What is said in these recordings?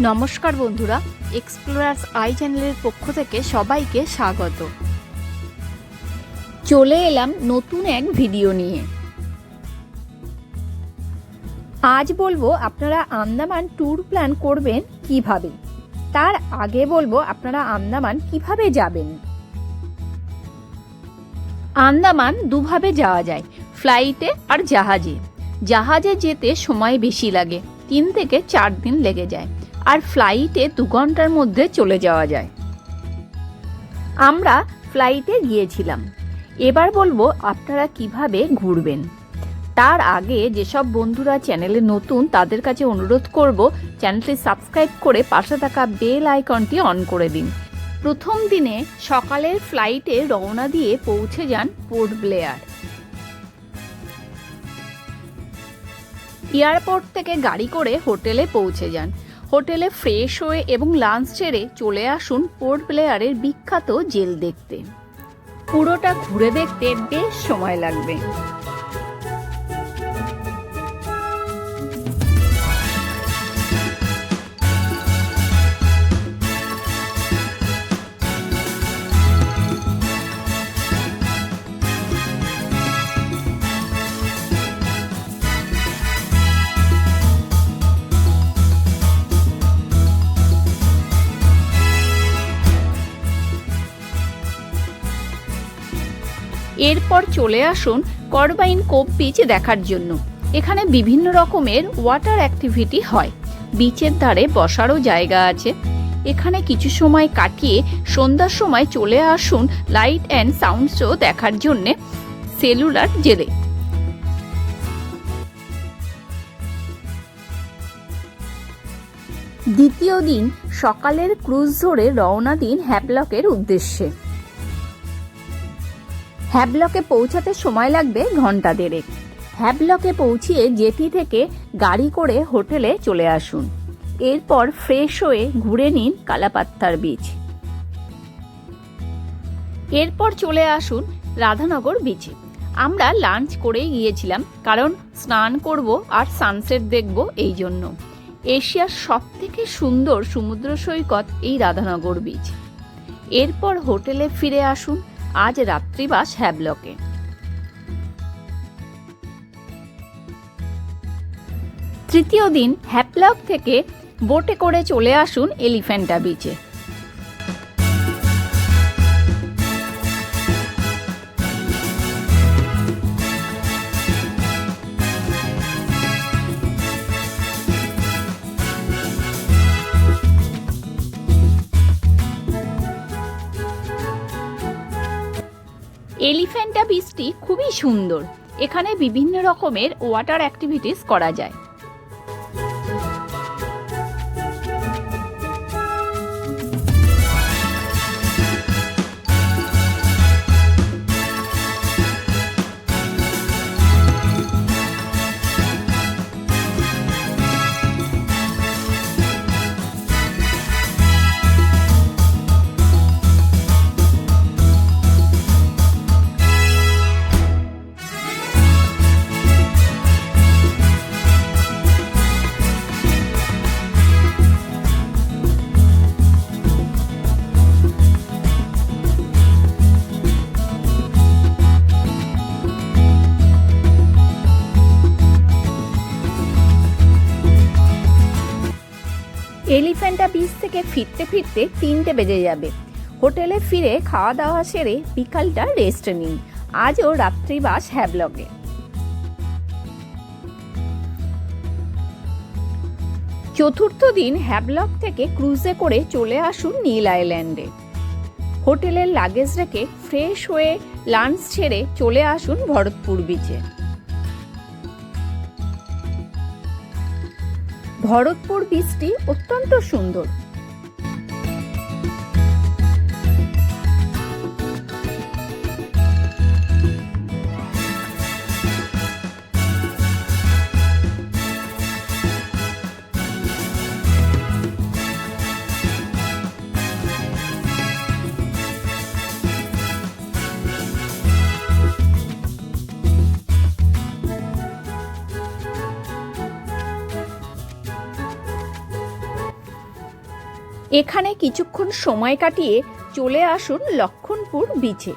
নমস্কার বন্ধুরা explorers I চ্যানেলের পক্ষ থেকে সবাইকে স্বাগত। চলে এলাম নতুন এক ভিডিও নিয়ে। আজ বলব আপনারা আন্দামান ট্যুর প্ল্যান করবেন কীভাবে? তার আগে বলব আপনারা আন্দামান কীভাবে যাবেন? আন্দামান দুভাবে যাওয়া যায় ফ্লাইটে আর জাহাজে। জাহাজে যেতে সময় বেশি লাগে, তিন থেকে চার দিন লেগে যায়। আর ফ্লাইটে দু ঘণ্টার মধ্যে চলে যাওয়া যায়। আমরা ফ্লাইটে গিয়েছিলাম। এবার বলব আপনারা কীভাবে ঘুরবেন। তার আগে যেসব বন্ধুরা চ্যানেলে নতুন, তাদের কাছে অনুরোধ করব চ্যানেলটি সাবস্ক্রাইব করে পাশে থাকা বেল আইকনটি অন করে দিন। প্রথম দিনে সকালের ফ্লাইটে রওনা দিয়ে পৌঁছে যান পোর্ট ব্লেয়ার এয়ারপোর্ট থেকে গাড়ি করে হোটেলে পৌঁছে যান। হোটেলে ফ্রেশ হয়ে এবং লাঞ্চ ছেড়ে চলে আসুন পোর্ট ব্লেয়ারের বিখ্যাত জেল দেখতে। পুরোটা ঘুরে দেখতে বেশ সময় লাগবে। এরপর চলে আসুন করবাইন কোপ বিচ দেখার জন্য। এখানে বিভিন্ন রকমের ওয়াটার অ্যাক্টিভিটি হয়। বিচের ধারে বসারও জায়গা আছে। এখানে কিছু সময় কাটিয়ে সন্ধ্যার সময় চলে আসুন লাইট অ্যান্ড সাউন্ড শো দেখার জন্যে সেলুলার জেলে দ্বিতীয় দিন সকালের ক্রুজ ধরে রওনা দিন হ্যাপলকের উদ্দেশ্যে। হ্যাবলকে পৌঁছাতে সময় লাগবে ঘণ্টা দেড়েক। হ্যাবলকে পৌঁছিয়ে জেটি থেকে গাড়ি করে হোটেলে চলে আসুন। এরপর ফ্রেশ হয়ে ঘুরে নিন কালাপাত্তার বিচ এরপর চলে আসুন রাধানগর বিচে। আমরা লাঞ্চ করেই গিয়েছিলাম, কারণ স্নান করব আর সানসেট দেখব এই জন্য। এশিয়ার সব থেকে সুন্দর সমুদ্র সৈকত এই রাধানগর বিচ। এরপর হোটেলে ফিরে আসুন আজ রাত্রিবাস হ্যাবলকে। তৃতীয় দিন হ্যাপলক থেকে বোটে করে চলে আসুন এলিফ্যান্টা বিচে এলিফ্যান্টা বিচটি খুবই সুন্দর। এখানে বিভিন্ন রকমের ওয়াটার অ্যাক্টিভিটিস করা যায়। এলিফ্যান্টা বিচ থেকে ফিরতে ফিরতে তিনটে বেজে যাবে। হোটেলে ফিরে খাওয়া দাওয়া সেরে বিকালটা রেস্ট নিন। আজও রাত্রিবাস হ্যাবলকে চতুর্থ দিন হ্যাবলক থেকে ক্রুজে করে চলে আসুন নীল আইল্যান্ডে। হোটেলের লাগেজ রেখে ফ্রেশ হয়ে লাঞ্চ ছেড়ে চলে আসুন ভরতপুর বিচে ভরতপুর বীচটি অত্যন্ত সুন্দর। এখানে কিছুক্ষণ সময় কাটিয়ে চলে আসুন লক্ষণপুর বিচে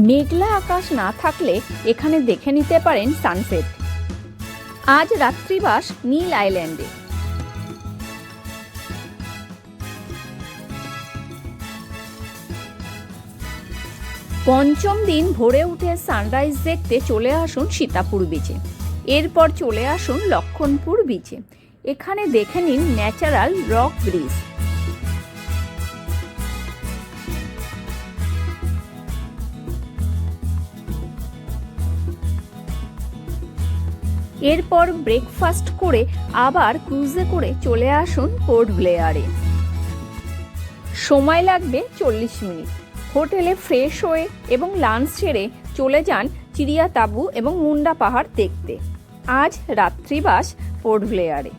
মেঘলা আকাশ না থাকলে এখানে দেখে নিতে পারেন সানসেট আজ রাত্রিবাস নীল আইল্যান্ডে পঞ্চম দিন ভোরে উঠে সানরাইজ দেখতে চলে আসুন সীতাপুর বিচে এরপর চলে আসুন লক্ষণপুর বিচে এখানে দেখে নিন ন্যাচারাল রক ব্রিজ। এরপর ব্রেকফাস্ট করে আবার ক্রুজে করে চলে আসুন পোর্ট ব্লেয়ারে সময় লাগবে চল্লিশ মিনিট। হোটেলে ফ্রেশ হয়ে এবং লাঞ্চ সেরে চলে যান চিড়িয়া তাবু এবং মুন্ডা পাহাড় দেখতে। আজ রাত্রিবাস পোর্ট ব্লেয়ারে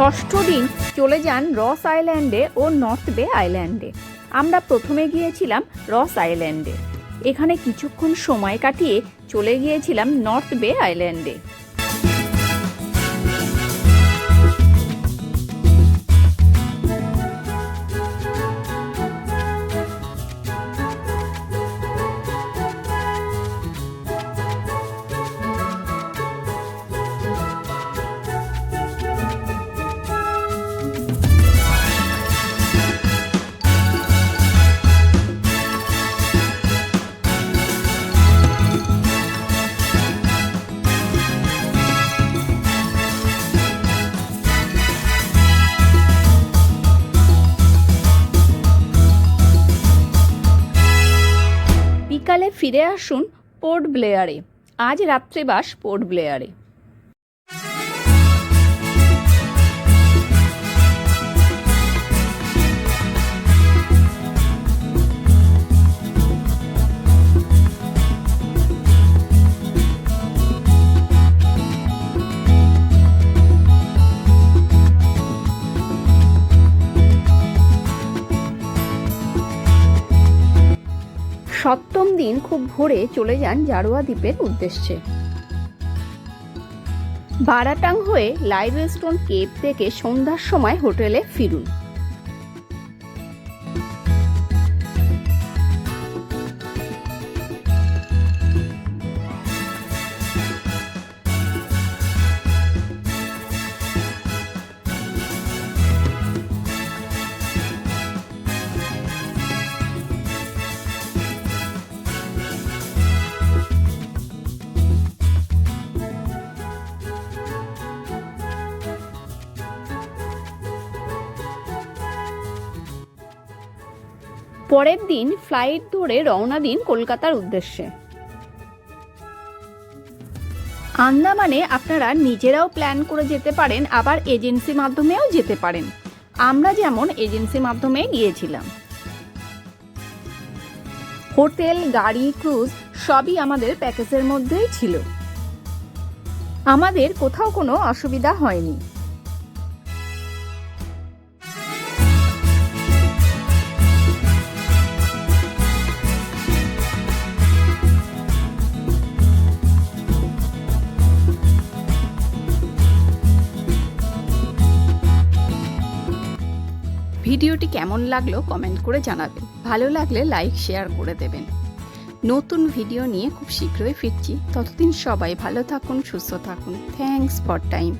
ষষ্ঠ দিন চলে যান রস আইল্যান্ডে ও নর্থ বে আইল্যান্ডে। আমরা প্রথমে গিয়েছিলাম রস আইল্যান্ডে। এখানে কিছুক্ষণ সময় কাটিয়ে চলে গিয়েছিলাম নর্থ বে আইল্যান্ডে। ফিরে আসুন পোর্ট ব্লেয়ারে আজ রাত্রেবাস পোর্ট ব্লেয়ারে সপ্তম দিন খুব ভোরে চলে যান জারোয়া দ্বীপের উদ্দেশ্যে। বারাটাং হয়ে লাইভ স্টোন কেপ থেকে সন্ধ্যার সময় হোটেলে ফিরুন। পরের দিন ফ্লাইট ধরে রওনা দিন কলকাতার উদ্দেশ্যে। আন্দামানে আপনারা নিজেরাও প্ল্যান করে যেতে পারেন, আবার এজেন্সি মাধ্যমেও যেতে পারেন। আমরা যেমন এজেন্সি মাধ্যমে গিয়েছিলাম। হোটেল, গাড়ি, ক্রুজ সবই আমাদের প্যাকেজের মধ্যেই ছিল। আমাদের কোথাও কোনো অসুবিধা হয়নি। ভিডিওটি কেমন লাগল কমেন্ট করে জানাবেন। ভালো লাগলে লাইক, শেয়ার করে দেবেন। নতুন ভিডিও নিয়ে খুব শীঘ্রই ফিরছি। ততদিন সবাই ভালো থাকুন, সুস্থ থাকুন। Thanks for time.